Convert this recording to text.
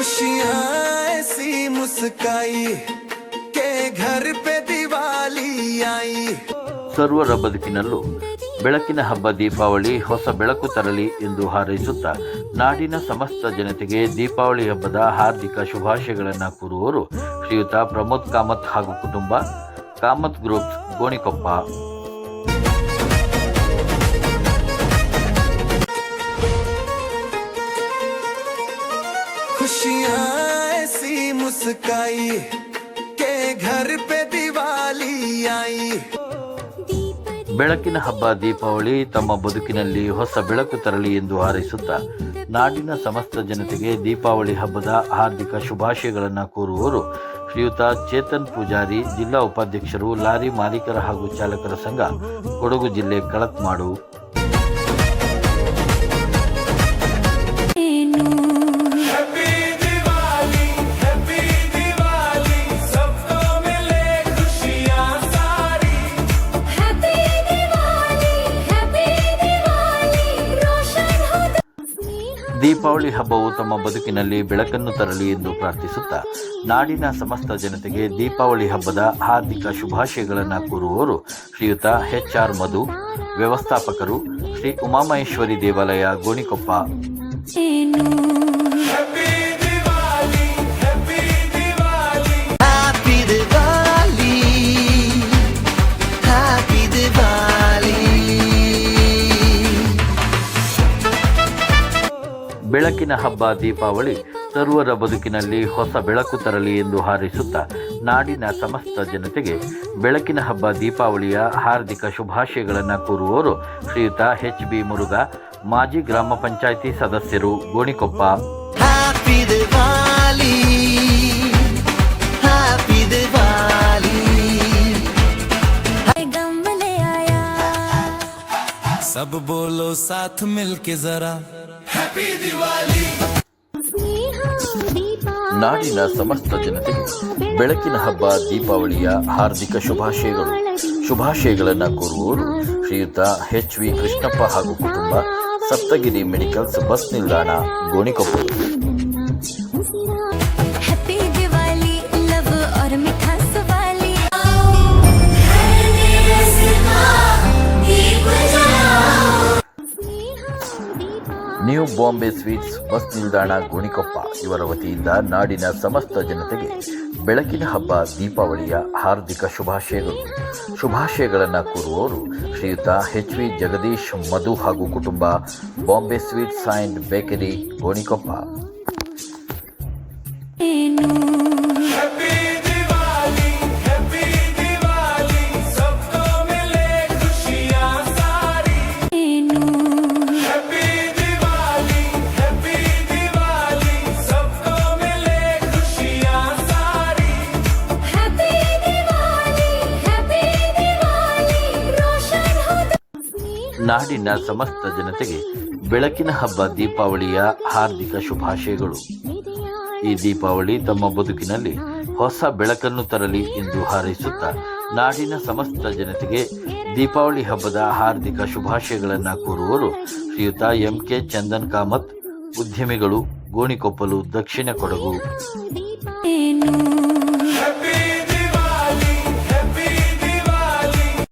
खुशियाँ ऐसी मुस्काई के घर पे दिवाली आई ಸರ್ವರ ಬದುಕಿನಲ್ಲೂ ಬೆಳಕಿನ ಹಬ್ಬ ದೀಪಾವಳಿ ಹೊಸ ಬೆಳಕು ತರಲಿ ಎಂದು ಹಾರೈಸುತ್ತಾ ನಾಡಿನ ಸಮಸ್ತ ಜನತೆಗೆ ದೀಪಾವಳಿ ಹಬ್ಬದ ಹಾರ್ದಿಕ ಶುಭಾಶಯಗಳನ್ನು ಕೋರುವವರು ಶ್ರೀಯುತ ಪ್ರಮೋದ್ ಕಾಮತ್ ಹಾಗೂ ಕುಟುಂಬ ಕಾಮತ್ ಗ್ರೂಪ್ಸ್ ಗೋಣಿಕೊಪ್ಪ मुस्काई के घर पे दिवाली आई ಬೆಳಕಿನ ಹಬ್ಬ ದೀಪಾವಳಿ ತಮ್ಮ ಬದುಕಿನಲ್ಲಿ ಹೊಸ ಬೆಳಕು ತರಲಿ ಎಂದು ಹಾರೈಸುತ್ತಾ ನಾಡಿನ ಸಮಸ್ತ ಜನತೆಗೆ ದೀಪಾವಳಿ ಹಬ್ಬದ ಹಾರ್ದಿಕ ಶುಭಾಶಯಗಳನ್ನು ಕೋರುವವರು ಶ್ರೀಯುತ ಚೇತನ್ ಪೂಜಾರಿ ಜಿಲ್ಲಾ ಉಪಾಧ್ಯಕ್ಷರು ಲಾರಿ ಮಾಲೀಕರ ಹಾಗೂ ಚಾಲಕರ ಸಂಘ ಕೊಡಗು ಜಿಲ್ಲೆ ಕಳತ್ಮಾಡು ದೀಪಾವಳಿ ಹಬ್ಬವು ತಮ್ಮ ಬದುಕಿನಲ್ಲಿ ಬೆಳಕನ್ನು ತರಲಿ ಎಂದು ಪ್ರಾರ್ಥಿಸುತ್ತಾ, ನಾಡಿನ ಸಮಸ್ತ ಜನತೆಗೆ ದೀಪಾವಳಿ ಹಬ್ಬದ ಹಾರ್ದಿಕ ಶುಭಾಶಯಗಳನ್ನು ಕೋರುವವರು ಶ್ರೀಯುತ ಎಚ್ ಆರ್ ಮಧು, ವ್ಯವಸ್ಥಾಪಕರು ಶ್ರೀ ಉಮಾಮಹೇಶ್ವರಿ ದೇವಾಲಯ ಗೋಣಿಕೊಪ್ಪ. ಬೆಳಕಿನ ಹಬ್ಬ ದೀಪಾವಳಿ ಸರ್ವರ ಬದುಕಿನಲ್ಲಿ ಹೊಸ ಬೆಳಕು ತರಲಿ ಎಂದು ಹಾರೈಸುತ್ತಾ ನಾಡಿನ ಸಮಸ್ತ ಜನತೆಗೆ ಬೆಳಕಿನ ಹಬ್ಬ ದೀಪಾವಳಿಯ ಹಾರ್ದಿಕ ಶುಭಾಶಯಗಳನ್ನು ಕೋರುವವರು ಶ್ರೀಯುತ ಎಚ್ ಬಿ ಮುರುಘಾ ಮಾಜಿ ಗ್ರಾಮ ಪಂಚಾಯಿತಿ ಸದಸ್ಯರು ಗೋಣಿಕೊಪ್ಪ हैप्पी दिवाली हैप्पी दिवाली गम ले आया सब बोलो साथ मिलके जरा स्नेहा दीपा ನಾಡಿನ ಸಮಸ್ತ ಜನತೆಗೆ ಬೆಳಕಿನ ಹಬ್ಬ, ದೀಪಾವಳಿಯ ಹಾರ್ದಿಕ ಶುಭಾಶಯಗಳು. ಶುಭಾಶಯಗಳನ್ನು ಕೋರುವವರು ಶ್ರೀಯುತ ಎಚ್ ವಿ ಕೃಷ್ಣಪ್ಪ ಹಾಗೂ ಕುಟುಂಬ ಸಪ್ತಗಿರಿ ಮೆಡಿಕಲ್ಸ್ ಬಸ್ ನಿಲ್ದಾಣ Gonikoppa new Bombay sweets bus ನಿಲ್ದಾಣ ಗೋಣಿಕೊಪ್ಪ ಇವರ ವತಿಯಿಂದ ನಾಡಿನ ಸಮಸ್ತ ಜನತೆಗೆ ಬೆಳಕಿನ ಹಬ್ಬ, ದೀಪಾವಳಿಯ ಹಾರ್ದಿಕ ಶುಭಾಶಯಗಳು. ಶುಭಾಶಯಗಳನ್ನು ಕೋರುವವರು ಶ್ರೀಯುತ ಎಚ್ ವಿ ಜಗದೀಶ್ ಮಧು ಹಾಗೂ ಕುಟುಂಬ Bombay sweets and bakery Gonikoppa ನಾಡಿನ ಸಮಸ್ತ ಜನತೆಗೆ ಬೆಳಕಿನ ಹಬ್ಬ ದೀಪಾವಳಿಯ ಹಾರ್ದಿಕ ಶುಭಾಶಯಗಳು. ಈ ದೀಪಾವಳಿ ತಮ್ಮ ಬದುಕಿನಲ್ಲಿ ಹೊಸ ಬೆಳಕನ್ನು ತರಲಿ ಎಂದು ಹಾರೈಸುತ್ತಾ ನಾಡಿನ ಸಮಸ್ತ ಜನತೆಗೆ ದೀಪಾವಳಿ ಹಬ್ಬದ ಹಾರ್ದಿಕ ಶುಭಾಶಯಗಳನ್ನು ಕೋರುವರು ಶ್ರೀಯುತ ಎಂ ಕೆ ಚಂದನ್ ಕಾಮತ್, ಉದ್ಯಮಿಗಳು ಗೋಣಿಕೊಪ್ಪಲು ದಕ್ಷಿಣ ಕೊಡಗು.